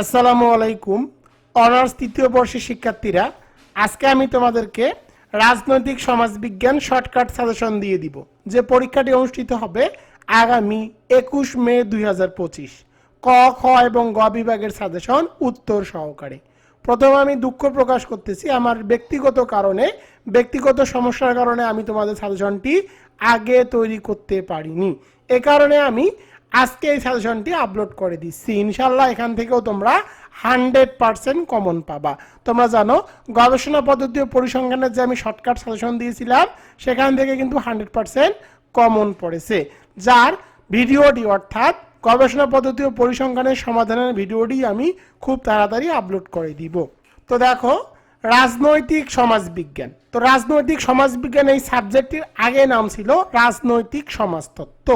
আসসালামু আলাইকুম। অনার্স তৃতীয় বর্ষের শিক্ষার্থীরা, আজকে আমি তোমাদেরকে রাজনৈতিক সমাজবিজ্ঞান শর্টকাট সাজেশন দিয়ে দিব, যে পরীক্ষাটি অনুষ্ঠিত হবে আগামী একুশ মে দুই হাজার পঁচিশ। ক, খ এবং গ বিভাগের সাজেশন উত্তর সহকারে। প্রথমে আমি দুঃখ প্রকাশ করতেছি, আমার ব্যক্তিগত কারণে, ব্যক্তিগত সমস্যার কারণে আমি তোমাদের সাজেশনটি আগে তৈরি করতে পারিনি। এ কারণে আমি আজকে এই সাজেশনটি আপলোড করে দিচ্ছি। ইনশাল্লাহ এখান থেকেও তোমরা হান্ড্রেড পার্সেন্ট কমন পাবা। তোমরা জানো, গবেষণা পদ্ধতি ও পরিসংখ্যানের যে আমি শর্টকাট সাজেশন দিয়েছিলাম, সেখান থেকে কিন্তু হান্ড্রেড পার্সেন্ট কমন পড়েছে। যার ভিডিওটি অর্থাৎ গবেষণা পদ্ধতি ও পরিসংখ্যানের সমাধানের ভিডিওটি আমি খুব তাড়াতাড়ি আপলোড করে দিব। তো দেখো, রাজনৈতিক সমাজবিজ্ঞান। তো রাজনৈতিক সমাজবিজ্ঞান এই সাবজেক্টটির আগে নাম ছিল রাজনৈতিক সমাজতত্ত্ব।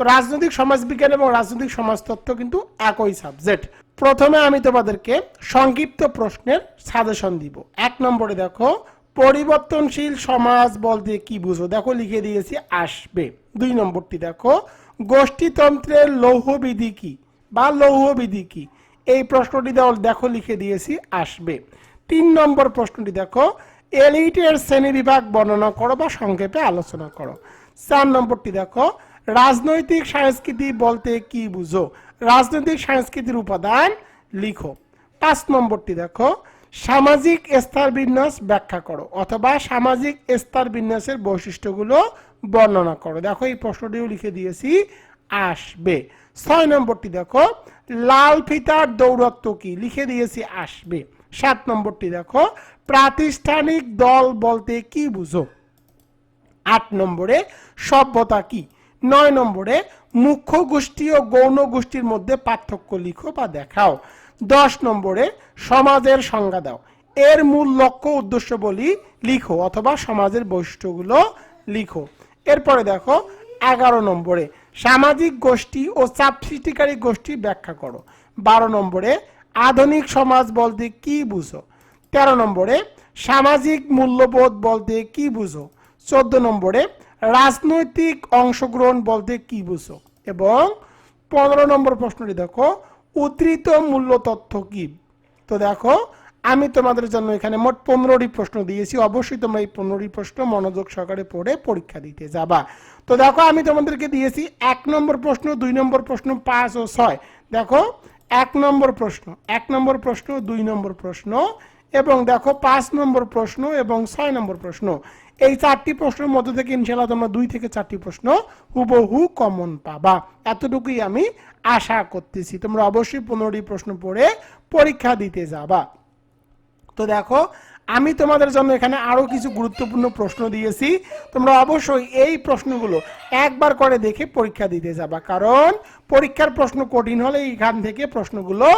তো রাজনৈতিক সমাজবিজ্ঞান এবং রাজনৈতিক সমাজতত্ত্ব কিন্তু একই সাবজেক্ট প্রথমে আমি তোমাদেরকে সংক্ষিপ্ত প্রশ্নের সাজেশন দিব। এক নম্বরে দেখো, পরিবর্তনশীল সমাজ বলতে কি বুঝো? দেখো, লিখে দিয়েছি, আসবে। দুই নম্বরটি দেখো, গোষ্ঠীতন্ত্রের লৌহবিধি কি বা লৌহবিধি কি? এই প্রশ্নটি দেখো, লিখে দিয়েছি, আসবে। তিন নম্বর প্রশ্নটি দেখো, এলিটের শ্রেণি বিভাগ বর্ণনা করো বা সংক্ষেপে আলোচনা করো। চার নম্বরটি দেখো রাজনৈতিক সংস্কৃতি বলতে কি বুঝো? রাজনৈতিক সংস্কৃতির উপাদান লিখো। পাঁচ নম্বরটি দেখো। সামাজিক স্তর বিন্যাস ব্যাখ্যা করো অথবা সামাজিক স্তর বিন্যাসের বৈশিষ্ট্যগুলো বর্ণনা করো। দেখো, এই প্রশ্নটিও লিখে দিয়েছি। আসবে। ছয় নম্বরটি দেখো। লাল ফিতার দৌরত্ব কি? লিখে দিয়েছি, আসবে। সাত নম্বরটি দেখো। প্রাতিষ্ঠানিক দল বলতে কি বুঝো? আট নম্বরে সভ্যতা কি? নয় নম্বরে, মুখ্য গোষ্ঠী ও গৌণ গোষ্ঠীর মধ্যে পার্থক্য লিখো বা দেখাও। দশ নম্বরে, সমাজের সংজ্ঞা দাও। এর মূল লক্ষ্য উদ্দেশ্য বলি লিখো অথবা সমাজের বৈশিষ্ট্যগুলো লিখো। এরপরে দেখো, এগারো নম্বরে, সামাজিক গোষ্ঠী ও চাপ সৃষ্টিকারী গোষ্ঠী ব্যাখ্যা করো। বারো নম্বরে, আধুনিক সমাজ বলতে কি বুঝো? তেরো নম্বরে, সামাজিক মূল্যবোধ বলতে কি বুঝো? চোদ্দ নম্বরে রাজনৈতিক অংশগ্রহণ বলতে কি বুঝো? এবং পনেরো নম্বর প্রশ্নটি দেখো, উদ্ধৃত মূল্য তথ্য কি? তো দেখো, আমি তোমাদের জন্য এখানে মোট পনেরোটি প্রশ্ন দিয়েছি, অবশ্যই তোমরা এই পনেরোটি প্রশ্ন মনোযোগ সহকারে পড়ে পরীক্ষা দিতে যাবা। তো দেখো, আমি তোমাদেরকে দিয়েছি এক নম্বর প্রশ্ন, দুই নম্বর প্রশ্ন, পাঁচ ও ছয়। দেখো, এক নম্বর প্রশ্ন, এক নম্বর প্রশ্ন, দুই নম্বর প্রশ্ন এবং দেখো পাঁচ নম্বর প্রশ্ন এবং ছয় নম্বর প্রশ্ন। এই চারটি প্রশ্নের মধ্যে থেকে ইনশাল্লাহ তোমরা দুই থেকে চারটি প্রশ্ন হুবহু কমন পাবা। এতটুকুই আমি আশা করতেছি। তোমরা অবশ্যই পনেরোটি প্রশ্ন পড়ে পরীক্ষা দিতে যাবা। তো দেখো, আমি তোমাদের জন্য এখানে আরও কিছু গুরুত্বপূর্ণ প্রশ্ন দিয়েছি। তোমরা অবশ্যই এই প্রশ্নগুলো একবার করে দেখে পরীক্ষা দিতে যাবা। কারণ পরীক্ষার প্রশ্ন কঠিন হলে এখান থেকে প্রশ্নগুলো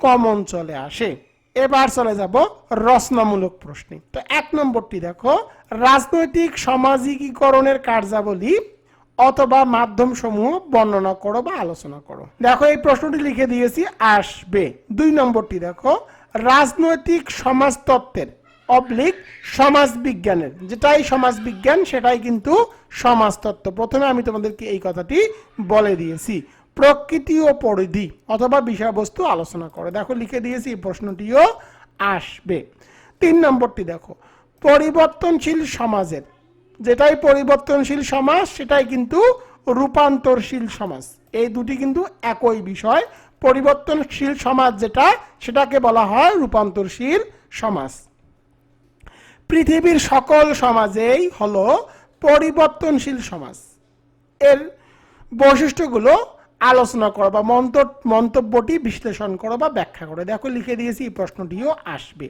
কমন চলে আসে। এবার চলে যাব রচনামূলক প্রশ্নে। তো এক নম্বরটি দেখো, রাজনৈতিক সামাজিকীকরণের কার্যাবলী অথবা মাধ্যম সমূহ বর্ণনা করো বা আলোচনা করো। দেখো, এই প্রশ্নটি লিখে দিয়েছি, আসবে। দুই নম্বরটি দেখো, রাজনৈতিক সমাজতত্ত্বের অবলিক সমাজ বিজ্ঞানের যেটাই সমাজ বিজ্ঞান সেটাই কিন্তু সমাজতত্ত্ব। প্রথমে আমি তোমাদেরকে এই কথাটি বলে দিয়েছি। প্রকৃতি ও পরিধি অথবা বিষয়বস্তু আলোচনা করে। দেখো, লিখে দিয়েছি প্রশ্নটিও আসবে। তিন নম্বরটি দেখো, পরিবর্তনশীল সমাজের। যেটাই পরিবর্তনশীল সমাজ, সেটাই কিন্তু রূপান্তরশীল সমাজ। এই দুটি কিন্তু একই বিষয়। পরিবর্তনশীল সমাজ যেটা, সেটাকে বলা হয় রূপান্তরশীল সমাজ। পৃথিবীর সকল সমাজেই হলো পরিবর্তনশীল সমাজ। এর বৈশিষ্ট্যগুলো আলোচনা করো বা মন্ত- মন্তব্যটি বিশ্লেষণ করো বা ব্যাখ্যা করো। দেখো, লিখে দিয়েছি, এই প্রশ্নটিও আসবে।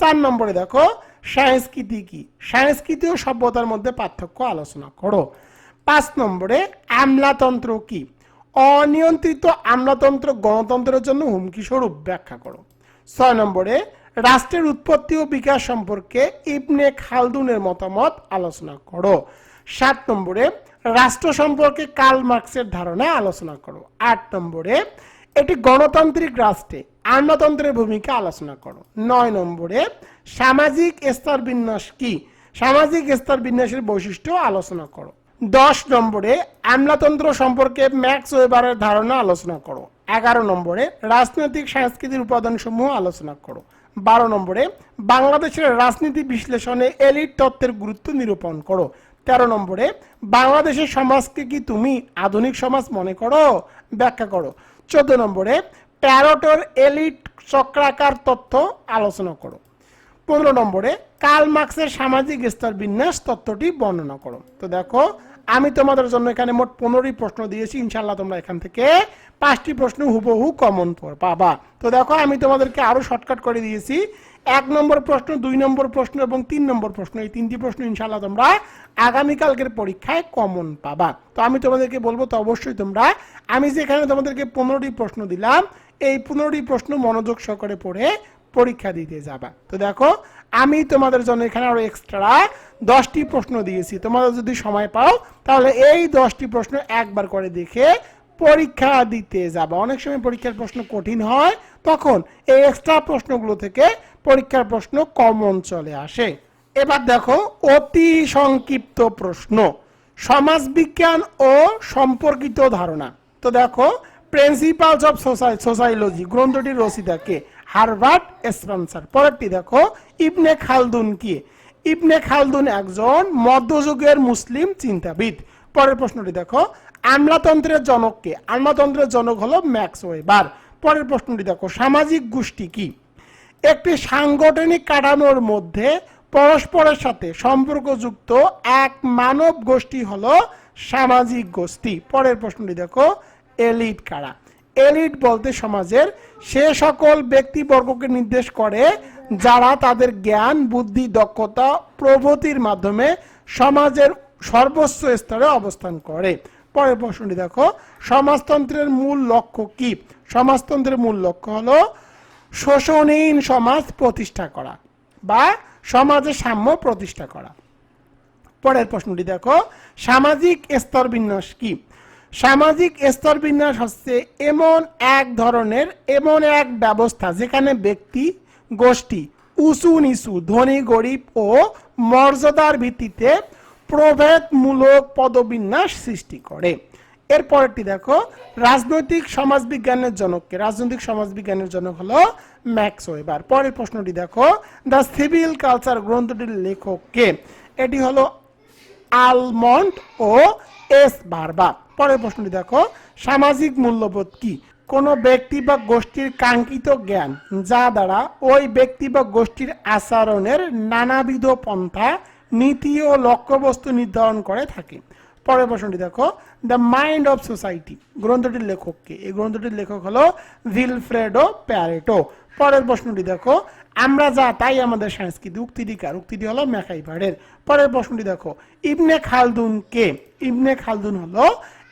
চার নম্বরে দেখো, সংস্কৃতি কি? সংস্কৃতি ও সভ্যতার মধ্যে পার্থক্য আলোচনা করো। পাঁচ নম্বরে, আমলাতন্ত্র কি? অনিয়ন্ত্রিত আমলাতন্ত্র গণতন্ত্রের জন্য হুমকি স্বরূপ ব্যাখ্যা করো। ছয় নম্বরে, রাষ্ট্রের উৎপত্তি ও বিকাশ সম্পর্কে ইবনে খালদুনের মতামত আলোচনা করো। সাত নম্বরে রাষ্ট্র সম্পর্কে কার্ল মার্কসের ধারণা আলোচনা করো। আট নম্বরে, এটি গণতান্ত্রিক রাষ্ট্রে আমলাতন্ত্রের ভূমিকা আলোচনা করো। নয় নম্বরে, সামাজিক স্তর বিন্যাস কি? সামাজিক স্তর বিন্যাসের বৈশিষ্ট্য আলোচনা করো। দশ নম্বরে, আমলাতন্ত্র সম্পর্কে ম্যাক্স ওয়েবারের ধারণা আলোচনা করো। এগারো নম্বরে, রাজনৈতিক সাংস্কৃতিক উপাদানসমূহ আলোচনা করো। বারো নম্বরে, বাংলাদেশের রাজনীতি বিশ্লেষণে এলিট তত্ত্বের গুরুত্ব নিরূপণ করো। তেরো নম্বরে বাংলাদেশের সমাজকে কি তুমি আধুনিক সমাজ মনে করো? ব্যাখ্যা করো। চোদ্দ নম্বরে, প্যারোটোর এলিট চক্রাকার তথ্য আলোচনা করো। পনেরো নম্বরে, কার্ল মার্ক্সের সামাজিক স্তর বিন্যাস তত্ত্বটি বর্ণনা করো। তো দেখো, আমি তোমাদের জন্য এখানে মোট পনেরোই প্রশ্ন দিয়েছি ইনশাল্লাহ তোমরা এখান থেকে পাঁচটি প্রশ্ন হুবহু কমন পাবা। তো দেখো, আমি তোমাদেরকে আরও শর্টকাট করে দিয়েছি। এক নম্বর প্রশ্ন, দুই নম্বর প্রশ্ন এবং তিন নম্বর প্রশ্ন, এই তিনটি প্রশ্ন ইনশাল্লাহ তোমরা আগামীকালকের পরীক্ষায় কমন পাবা। তো আমি তোমাদেরকে বলব, তো অবশ্যই তোমরা, আমি যেখানে তোমাদেরকে পনেরোটি প্রশ্ন দিলাম, এই পনেরোটি প্রশ্ন মনোযোগ সহকারে পড়ে পরীক্ষা দিতে যাবা। তো দেখো, আমি তোমাদের জন্য এখানে আরও এক্সট্রা দশটি প্রশ্ন দিয়েছি। তোমাদের যদি সময় পাও, তাহলে এই দশটি প্রশ্ন একবার করে দেখে পরীক্ষা দিতে যাবা। অনেক সময় পরীক্ষার প্রশ্ন কঠিন হয়, তখন এই এক্সট্রা প্রশ্নগুলো থেকে পরীক্ষার প্রশ্ন কমন চলে আসে। এবার দেখো, অতি সংক্ষিপ্ত প্রশ্ন। সমাজবিজ্ঞান ও সম্পর্কিত ধারণা। তো দেখো প্রিন্সিপালস অফ সোসাইলজি গ্রন্থটির রচিতাকে হারভার্ড স্পন্সার। পরেরটি দেখো, ইবনে খালদুন কি? ইবনে খালদুন একজন মধ্যযুগের মুসলিম চিন্তাবিদ। পরের প্রশ্নটি দেখো, আমলাতন্ত্রের জনক কে? আমলাতন্ত্রের জনক হলো ম্যাক্স ওয়েবার পরের প্রশ্নটি দেখো, সামাজিক গোষ্ঠী কি? একটি সাংগঠনিক কাঠামোর মধ্যে পরস্পরের সাথে সম্পর্কযুক্ত এক মানব গোষ্ঠী হলো সামাজিক গোষ্ঠী। পরের প্রশ্নটি দেখো, এলিট কারা? এলিট বলতে সমাজের সে সকল ব্যক্তিবর্গকে নির্দেশ করে যারা তাদের জ্ঞান, বুদ্ধি, দক্ষতা, প্রভৃতির মাধ্যমে সমাজের সর্বোচ্চ স্তরে অবস্থান করে। পরের প্রশ্নটি দেখো, সমাজতন্ত্রের মূল লক্ষ্য কি? সমাজতন্ত্রের মূল লক্ষ্য হলো শোষণহীন সমাজ প্রতিষ্ঠা করা বা সমাজে সাম্য প্রতিষ্ঠা করা। পরের প্রশ্নটি দেখো, সামাজিক স্তর বিন্যাস কি? সামাজিক স্তর বিন্যাস হচ্ছে এমন এক ধরনের, এমন এক ব্যবস্থা যেখানে ব্যক্তি, গোষ্ঠী উঁচু নিচু, ধনী, গরিব ও মর্যাদার ভিত্তিতে প্রভেদমূলক পদবিন্যাস সৃষ্টি করে। এরপরটি দেখো, রাজনৈতিক সমাজবিজ্ঞানের জনককে রাজনৈতিক সমাজবিজ্ঞানের জনক হলো ম্যাক্স ওয়েবার। পরের প্রশ্নটি দেখো, দ্য সিভিল কালচার গ্রন্থটির লেখককে এটি হলো আলমন্ড ও এস বারবা। পরের প্রশ্নটি দেখো, সামাজিক মূল্যবোধ কি? কোন ব্যক্তি বা গোষ্ঠীর কাঙ্ক্ষিত জ্ঞান যা দ্বারা ওই ব্যক্তি বা গোষ্ঠীর আচরণের নানাবিধ পন্থা, নীতি ও লক্ষ্যবস্তু নির্ধারণ করে থাকে। পরের প্রশ্নটি দেখো। দ্য মাইন্ড অফ সোসাইটি গ্রন্থটির লেখককে এই গ্রন্থটির লেখক হলো ভিলফ্রেডো প্যারেটো। পরের প্রশ্নটি দেখো। আমরা যা, তাই আমাদের সংস্কৃতি উক্তিটি উক্তিটি হলো ম্যাকাইভারের। পরের প্রশ্নটি দেখো। ইবনে খালদুন কে? ইবনে খালদুন হলো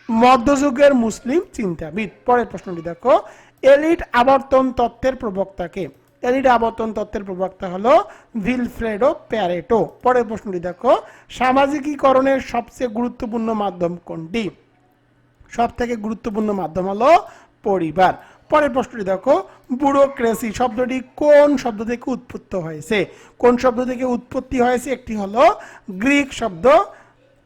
মধ্যযুগের মুসলিম চিন্তাবিদ। পরের প্রশ্নটি দেখো। এলিট আবর্তন তত্ত্বের প্রবক্তাকে এলিট আবর্তন তত্ত্বের প্রবক্তা হলো ভিলফ্রেডো প্যারেটো। পরের প্রশ্নটি দেখো, সামাজিকীকরণের সবচেয়ে গুরুত্বপূর্ণ মাধ্যম কোনটি? সব থেকে গুরুত্বপূর্ণ মাধ্যম হলো পরিবার। পরের প্রশ্নটি দেখো ব্যুরোক্রেসি শব্দটি কোন শব্দ থেকে উৎপত্ত হয়েছে? কোন শব্দ থেকে উৎপত্তি হয়েছে? একটি হলো গ্রিক শব্দ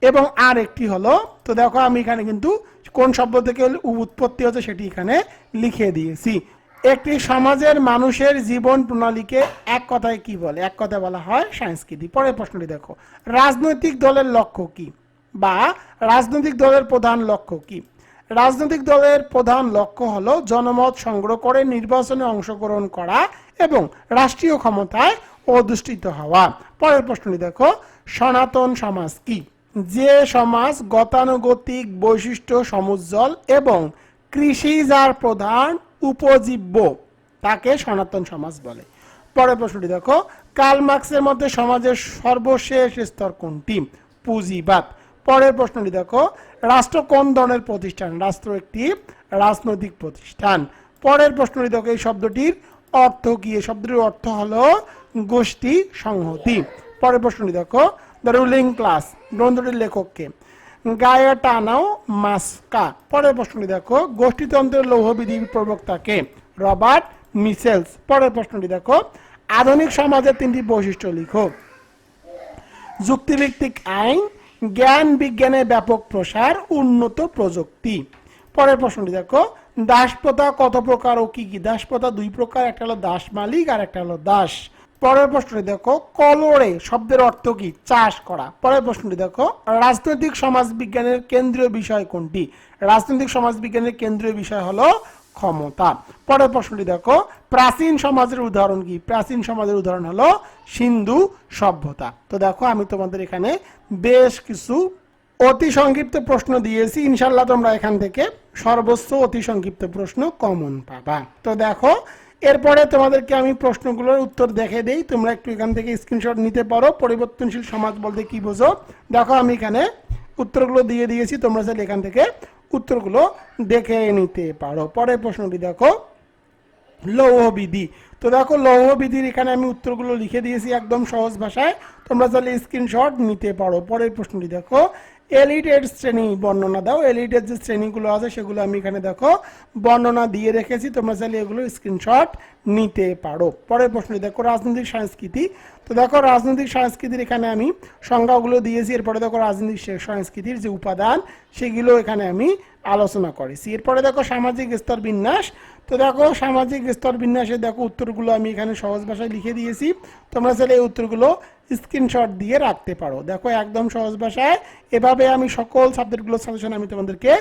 এবং আর একটি হলো, তো দেখো আমি এখানে কিন্তু কোন শব্দ থেকে উৎপত্তি হচ্ছে সেটি এখানে লিখে দিয়েছি। একটি সমাজের মানুষের জীবন প্রণালীকে এক কথায় কি বলে? এক কথায় বলা হয় সংস্কৃতি পরের প্রশ্নটি দেখো। রাজনৈতিক দলের লক্ষ্য কি? বা রাজনৈতিক দলের প্রধান লক্ষ্য কি? রাজনৈতিক দলের প্রধান লক্ষ্য হলো জনমত সংগ্রহ করে নির্বাচনে অংশগ্রহণ করা এবং রাষ্ট্রীয় ক্ষমতায় অধিষ্ঠিত হওয়া। পরের প্রশ্নটি দেখো। সনাতন সমাজ কি? যে সমাজ গতানুগতিক, বৈশিষ্ট্য, সমুজ্জ্বল এবং কৃষি যার প্রধান উপজীব্য তাকে সনাতন সমাজ বলে। পরের প্রশ্নটি দেখো, কার্ল মার্ক্সের মধ্যে সমাজের সর্বশেষ স্তর কোনটি? পুঁজিবাদ। পরের প্রশ্নটি দেখো, রাষ্ট্র কোন ধরনের প্রতিষ্ঠান? রাষ্ট্র একটি রাজনৈতিক প্রতিষ্ঠান। পরের প্রশ্নটি দেখো, এই শব্দটির অর্থ কি? এই শব্দটির অর্থ হলো গোষ্ঠী সংহতি। পরের প্রশ্নটি দেখো দ্য রুলিং ক্লাস গ্রন্থটির লেখককে গায়াটানাও মাস্কা। পরের প্রশ্নটি দেখো, গোষ্ঠীতন্ত্রের লৌহবিধির প্রবক্তাকে রবার্ট মিসেলস পরের প্রশ্নটি দেখো, আধুনিক সমাজের তিনটি বৈশিষ্ট্য লিখো। যুক্তিভিত্তিক আইন, জ্ঞান বিজ্ঞানের ব্যাপক প্রসার, উন্নত প্রযুক্তি। পরের প্রশ্নটি দেখো, দাসপ্রথা কত প্রকার ও কি কি? দাসপ্রথা দুই প্রকার, একটা হলো দাস মালিক আর একটা হলো দাস। পরের প্রশ্নটি দেখো, কলরে শব্দের অর্থ কি? চাষ করা। পরের প্রশ্নটি দেখো, রাজনৈতিক সমাজ বিজ্ঞানের কেন্দ্রীয় বিষয় কোনটি? রাজনৈতিক সমাজ বিজ্ঞানের কেন্দ্রীয় বিষয় হলো ক্ষমতা। পরের প্রশ্নটি দেখো, প্রাচীন সমাজের উদাহরণ কি? প্রাচীন সমাজের উদাহরণ হলো সিন্ধু সভ্যতা। তো দেখো, আমি তোমাদের এখানে বেশ কিছু অতি সংক্ষিপ্ত প্রশ্ন দিয়েছি। ইনশাল্লাহ তোমরা এখান থেকে সর্বোচ্চ অতি সংক্ষিপ্ত প্রশ্ন কমন পাবা। তো দেখো এরপরে তোমাদেরকে আমি প্রশ্নগুলোর উত্তর দেখে দেই। তোমরা একটু এখান থেকে স্ক্রিনশট নিতে পারো। পরিবর্তনশীল সমাজ বলতে কি বোঝো? দেখো, আমি এখানে উত্তরগুলো দিয়ে দিয়েছি। তোমরা চাইলে এখান থেকে উত্তরগুলো দেখে নিতে পারো। পরের প্রশ্নটি দেখো। লৌহবিধি। তো দেখো, লৌহবিধির এখানে আমি উত্তরগুলো লিখে দিয়েছি একদম সহজ ভাষায়। তোমরা চাইলে স্ক্রিনশট নিতে পারো। পরের প্রশ্নটি দেখো। এলিটের শ্রেণি বর্ণনা দাও। এলিটের যে শ্রেণীগুলো আছে, সেগুলো আমি এখানে দেখো। বর্ণনা দিয়ে রেখেছি, তোমরা চাইলে এগুলো স্ক্রিনশট নিতে পারো। পরের প্রশ্ন, দেখো রাজনৈতিক সংস্কৃতি। তো দেখো রাজনৈতিক সংস্কৃতির এখানে আমি সংজ্ঞাগুলো দিয়েছি, এরপরে দেখো রাজনৈতিক সংস্কৃতির যে উপাদান, সেগুলো এখানে আমি আলোচনা করেছি। এরপরে দেখো সামাজিক স্তর বিন্যাস। তো দেখো সামাজিক স্তর বিন্যাসে দেখো উত্তরগুলো আমি এখানে সহজ ভাষায় লিখে দিয়েছি। তোমরা চাইলে এই উত্তরগুলো স্ক্রিনশট দিয়ে রাখতে পারো। দেখো, একদম সহজ ভাষায় এভাবে আমি সকল সাবজেক্টগুলোর সাজেশন আমি তোমাদেরকে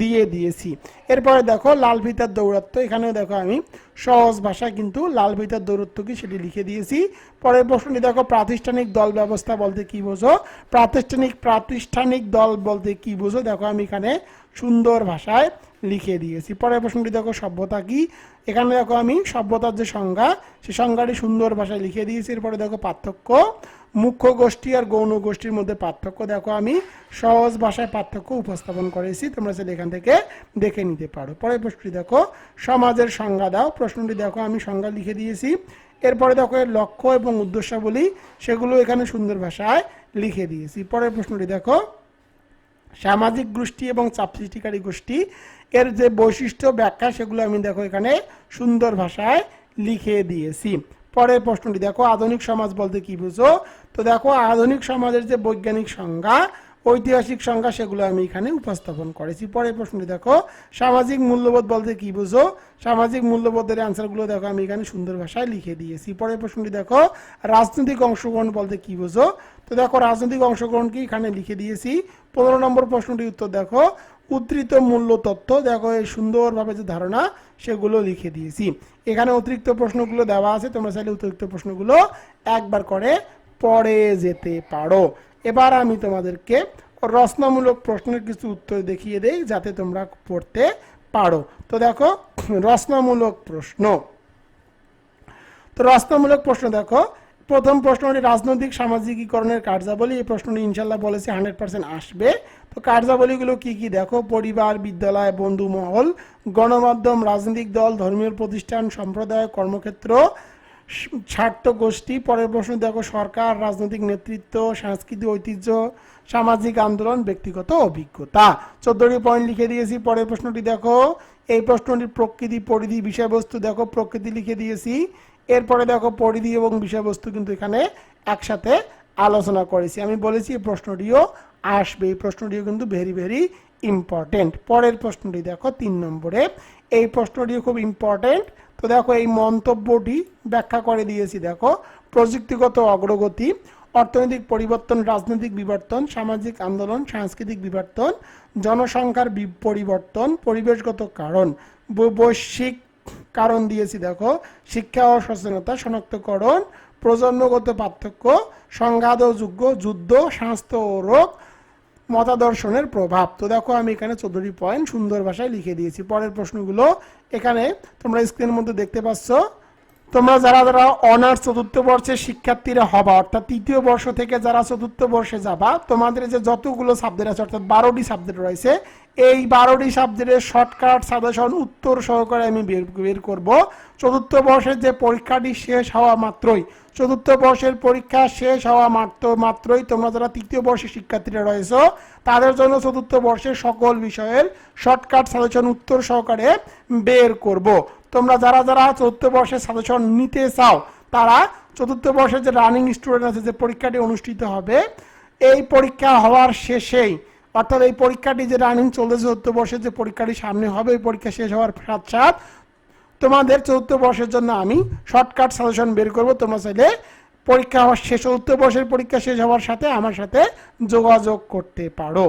দিয়ে দিয়েছি। এরপরে দেখো, লাল ভিতার দৌরত্ব এখানেও দেখো আমি সহজ ভাষায় কিন্তু লাল ভিতার দৌরত্ব কি সেটি লিখে দিয়েছি। পরের প্রশ্নটি দেখো, প্রাতিষ্ঠানিক দল ব্যবস্থা বলতে কি বোঝো? প্রাতিষ্ঠানিক প্রাতিষ্ঠানিক দল বলতে কি বোঝো? দেখো আমি এখানে সুন্দর ভাষায় লিখে দিয়েছি। পরের প্রশ্নটি দেখো, সভ্যতা কি? এখানে দেখো আমি, সভ্যতার যে সংজ্ঞা, সে সংজ্ঞাটি সুন্দর ভাষায় লিখে দিয়েছি। এরপরে দেখো পার্থক্য, মুখ্য গোষ্ঠী আর গৌণ গোষ্ঠীর মধ্যে পার্থক্য দেখো আমি, সহজ ভাষায় পার্থক্য উপস্থাপন করেছি, তোমরা সেটা এখান থেকে দেখে নিতে পারো। পরের প্রশ্নটি দেখো, সমাজের সংজ্ঞা দাও। প্রশ্নটি দেখো, আমি সংজ্ঞা লিখে দিয়েছি। এরপরে দেখো এর লক্ষ্য এবং উদ্দেশ্যাবলী, সেগুলো এখানে সুন্দর ভাষায় লিখে দিয়েছি। পরের প্রশ্নটি দেখো সামাজিক গোষ্ঠী এবং চাপ সৃষ্টিকারী গোষ্ঠী। এর যে বৈশিষ্ট্য ব্যাখ্যা, সেগুলো আমি দেখো এখানে সুন্দর ভাষায় লিখে দিয়েছি। পরের প্রশ্নটি, দেখো, আধুনিক সমাজ বলতে কি বুঝো? তো দেখো, আধুনিক সমাজের যে বৈজ্ঞানিক সংজ্ঞা, ঐতিহাসিক সংজ্ঞা, সেগুলো আমি এখানে উপস্থাপন করেছি। পরের প্রশ্নটি, দেখো, সামাজিক মূল্যবোধ বলতে কি বুঝো? সামাজিক মূল্যবোধের অ্যান্সারগুলো দেখো, আমি এখানে সুন্দর ভাষায় লিখে দিয়েছি। পরের প্রশ্নটি, দেখো, রাজনৈতিক অংশগ্রহণ বলতে কি বুঝো? তো দেখো, রাজনৈতিক অংশগ্রহণ কি এখানে লিখে দিয়েছি। পনেরো নম্বর প্রশ্নটির উত্তর দেখো, উদ্ধৃত মূল্য তথ্য, দেখো এই সুন্দরভাবে যে ধারণা, সেগুলো লিখে দিয়েছি। এখানে অতিরিক্ত প্রশ্নগুলো দেওয়া আছে, তোমরা চাইলে অতিরিক্ত প্রশ্নগুলো একবার করে পড়ে যেতে পারো। এবার আমি তোমাদেরকে রচনামূলক প্রশ্নের কিছু উত্তর দেখিয়ে দেই, যাতে তোমরা পড়তে পারো। তো দেখো, রচনামূলক প্রশ্ন। তো রচনামূলক প্রশ্ন দেখো প্রথম প্রশ্নটি রাজনৈতিক সামাজিকীকরণের কার্যাবলী। এই প্রশ্নটি ইনশাল্লাহ বলেছে হান্ড্রেড পার্সেন্ট আসবে। তো কার্যাবলীগুলো কি কি? দেখো, পরিবার, বিদ্যালয়, বন্ধু মহল, গণমাধ্যম, রাজনৈতিক দল, ধর্মীয় প্রতিষ্ঠান, সম্প্রদায়, কর্মক্ষেত্র, স্বার্থ গোষ্ঠী। পরের প্রশ্ন, দেখো, সরকার, রাজনৈতিক নেতৃত্ব, সাংস্কৃতিক ঐতিহ্য, সামাজিক আন্দোলন, ব্যক্তিগত অভিজ্ঞতা। চোদ্দটি পয়েন্ট লিখে দিয়েছি। পরের প্রশ্নটি দেখো, এই প্রশ্নটির প্রকৃতি, পরিধি, বিষয়বস্তু দেখো, প্রকৃতি লিখে দিয়েছি। এরপরে দেখো পরিধি এবং বিষয়বস্তু কিন্তু এখানে একসাথে আলোচনা করেছি। আমি বলেছি এই প্রশ্নটিও আসবে। এই প্রশ্নটিও কিন্তু ভেরি ভেরি ইম্পর্টেন্ট পরের প্রশ্নটি দেখো তিন নম্বরে। এই প্রশ্নটিও খুব ইম্পর্টেন্ট তো দেখো এই মন্তব্যটি ব্যাখ্যা করে দিয়েছি দেখো। প্রযুক্তিগত অগ্রগতি, অর্থনৈতিক পরিবর্তন, রাজনৈতিক বিবর্তন, সামাজিক আন্দোলন, সাংস্কৃতিক বিবর্তন, জনসংখ্যার পরিবর্তন, পরিবেশগত কারণ বৈশ্বিক কারণ দিয়েছি, দেখো। শিক্ষা ও সচেতনতা শনাক্তকরণ, প্রজন্মগত পার্থক্য, সংঘাত ও যুদ্ধ যুদ্ধ, স্বাস্থ্য ও রোগ, মতাদর্শনের প্রভাব। তো দেখো, আমি এখানে চোদ্দটি পয়েন্ট সুন্দর ভাষায় লিখে দিয়েছি। পরের প্রশ্নগুলো এখানে তোমরা স্ক্রিনের মধ্যে দেখতে পাচ্ছ। তোমরা যারা যারা অনার্স চতুর্থ বর্ষের শিক্ষার্থীরা হবা, অর্থাৎ তৃতীয় বর্ষ থেকে যারা চতুর্থ বর্ষে যাবা, তোমাদের যে যতগুলো সাবজেক্ট আছে, অর্থাৎ বারোটি সাবজেক্ট রয়েছে এই বারোটি সাবজেক্টের শর্টকাট সাজেশন উত্তর সহকারে আমি বের বের করব। চতুর্থ বর্ষের যে পরীক্ষাটি শেষ হওয়া মাত্রই, চতুর্থ বর্ষের পরীক্ষা শেষ হওয়া মাত্র, মাত্রই তোমরা যারা তৃতীয় বর্ষের শিক্ষার্থীরা রয়েছে, তাদের জন্য চতুর্থ বর্ষের সকল বিষয়ের শর্টকাট সাজেশন উত্তর সহকারে বের করব। তোমরা যারা যারা চতুর্থ বর্ষের সাজেশন নিতে চাও, তারা চতুর্থ বর্ষের যে রানিং স্টুডেন্ট আছে, যে পরীক্ষাটি অনুষ্ঠিত হবে, এই পরীক্ষা হওয়ার শেষেই অর্থাৎ এই পরীক্ষাটি যে রানিং চলছে চতুর্থ বর্ষের যে পরীক্ষাটি সামনে হবে, এই পরীক্ষা শেষ হওয়ার সাথ সাথ তোমাদের চতুর্থ বর্ষের জন্য আমি শর্টকাট সাজেশন বের করব। তোমার চাইলে পরীক্ষা হওয়ার শেষ চৌদ্দ বর্ষের পরীক্ষা শেষ হওয়ার সাথে আমার সাথে যোগাযোগ করতে পারো।